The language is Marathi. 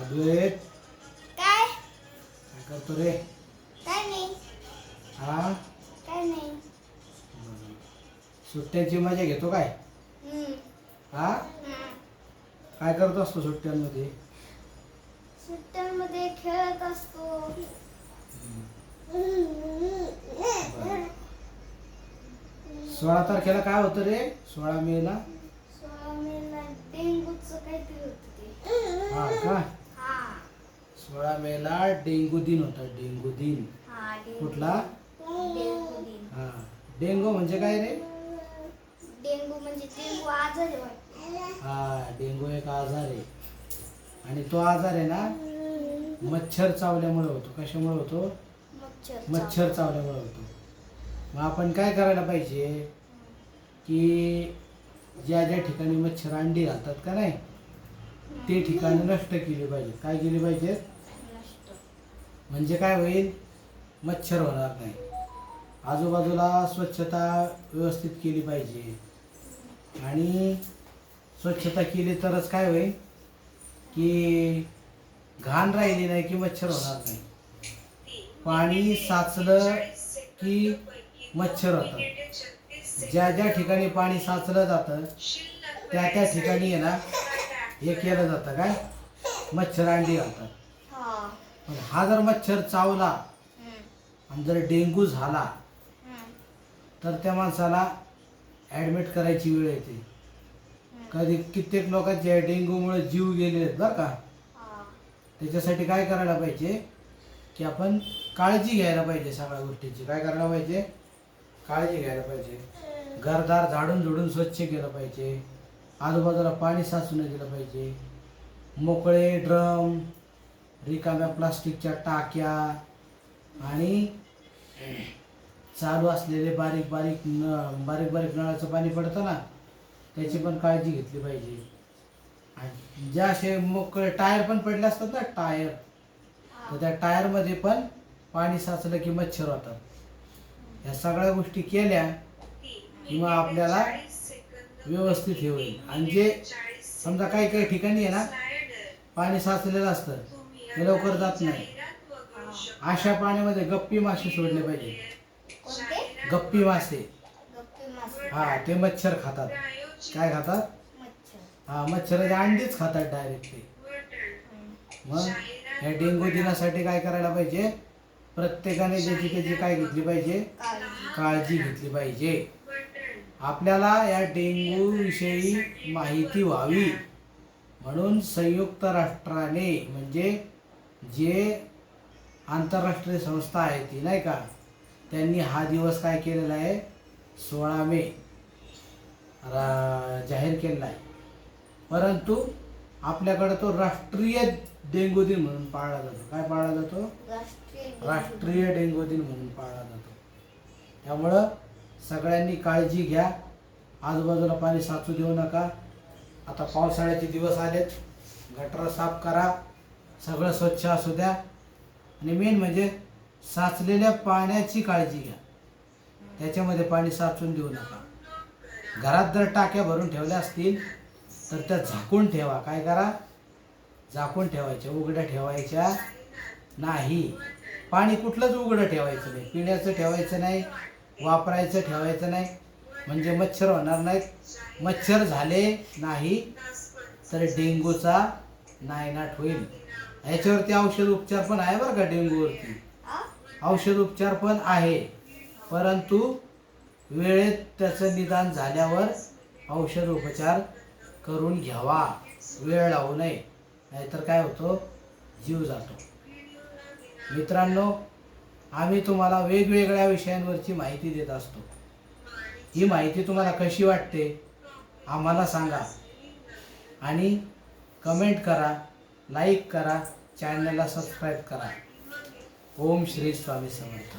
अद्वैत. काय? काय करतो रे? काय नाही. हा? काय नाही. सुट्ट्यांची मजा घेतो काय? हम्म. हा. काय करत असतो सुट्ट्यांमध्ये? सुट्ट्यांमध्ये खेळत असतो. सोळा तारखेला काय होतं रे? सोळा मेला? सोळा मेला डेंगूचं काहीतरी होतं ते. हा का? सोळा मेला डेंगू दिन होता डेंगू दिन. हा डेंगू कुठला? डेंगू दिन. हा. डेंगू म्हणजे काय रे? डेंगू म्हणजे डेंगू आजार आहे वाटतं. हा डेंगू एक आजार आहे. आणि तो आजार आहे ना मच्छर चावल्यामुळे होतो. कशामुळे होतो? मच्छर मच्छर चावल्यामुळे. होतो. मग आपण काय करायला पाहिजे? की ज्या ज्या ठिकाणी मच्छर अंडी घालतात का नाही ते ठिकाणी नष्ट केली पाहिजे काय केली पाहिजे. म्हणजे काय होईल? मच्छर होणार नाही. आजूबाजूला स्वच्छता व्यवस्थित केली पाहिजे. आणि स्वच्छता केली तरच काय होईल? की घाण राहिली नाही की मच्छर होणार नाही. पाणी साचलं की मच्छर होतात. ज्या ज्या ठिकाणी पाणी साचलं जातं त्या त्या ठिकाणी आहे ना हे केलं जातं काय? मच्छर अंडी घालतात. पण हा जर मच्छर चावला आणि जर डेंगू झाला तर त्या माणसाला ॲडमिट करायची वेळ येते. कधी कित्येक लोकांचे डेंग्यूमुळे जीव गेले आहेत बरं का. त्याच्यासाठी काय करायला पाहिजे? की आपण काळजी घ्यायला पाहिजे सगळ्या गोष्टीची. काय करायला पाहिजे? काळजी घ्यायला पाहिजे. घरदार झाडून झुडून स्वच्छ केलं पाहिजे. आजूबाजूला पाणी साचून दिलं पाहिजे. मोकळे ड्रम रिकाम्या प्लास्टिकच्या टाक्या आणि चालू असलेले बारीक बारीक न बारीक बारीक नळाचं पाणी पडतं ना त्याची पण काळजी घेतली पाहिजे. आणि ज्या असे मोकळे टायर पण पडले असतात ना टायर तर त्या टायरमध्ये पण पाणी साचलं की मच्छर होतात. या सगळ्या गोष्टी केल्या किंवा आपल्याला व्यवस्थित हे होईल. आणि जे समजा काही काही ठिकाणी आहे ना पाणी साचलेलं असतं ते लवकर जात नाही. अशा पाण्यामध्ये गप्पी मासे सोडले पाहिजे. गप्पी मासे. हा ते मच्छर खातात. काय खातात? मच्छर. हा मच्छराचे अंडीच खातात डायरेक्ट ते. मग या डेंगू दिनासाठी काय करायला पाहिजे? प्रत्येकाने ज्याची त्याची काय घेतली पाहिजे? काळजी. काळजी घेतली पाहिजे. आपल्याला या डेंग्यू विषयी माहिती व्हावी. म्हणून संयुक्त राष्ट्राने म्हणजे जे आंतरराष्ट्रीय संस्था आहे ती नाही का त्यांनी हा दिवस काय केलेला आहे? सोळा मे जाहीर केलेला आहे. परंतु आपल्याकडे तो राष्ट्रीय डेंगू दिन म्हणून पाळला जातो. काय पाळला जातो? राष्ट्रीय राष्ट्रीय डेंगू दिन म्हणून पाळला जातो. त्यामुळं सगळ्यांनी काळजी घ्या. आजूबाजूला पाणी साचू देऊ नका. आता पावसाळ्याचे दिवस आलेत. गटर साफ करा. सगळं स्वच्छ असू द्या. आणि मेन म्हणजे साचलेल्या पाण्याची काळजी घ्या. त्याच्यामध्ये पाणी साचून देऊ नका. घरात जर टाक्या भरून ठेवल्या असतील तर त्या झाकून ठेवा. काय करा? झाकून ठेवायच्या. उघड्या ठेवायच्या नाही. पाणी कुठलंच उघडं ठेवायचं नाही. पिण्याचं ठेवायचं नाही. वापरायचं ठेवायचं नाही. म्हणजे मच्छर होणार नाहीत. मच्छर झाले नाही तर डेंग्यूचा नायनाट होईल. याच्यावरती औषध उपचार पण आहे बरं का डेंग्यूवरती. आ? औषध उपचार पण आहे. परंतु वेळेत त्याचं निदान झाल्यावर औषध उपचार करून घ्यावा. वेळ लावू नये. नाहीतर काय होतो? जीव जातो. मित्रांनो आम्ही तुम्हाला वेगवेगळ्या विषयांवरची माहिती देत असतो. ही माहिती तुम्हाला कशी वाटते? आम्हाला सांगा. आणि कमेंट करा. लाईक करा चॅनलला सबस्क्राईब करा. ओम श्री स्वामी समर्थ.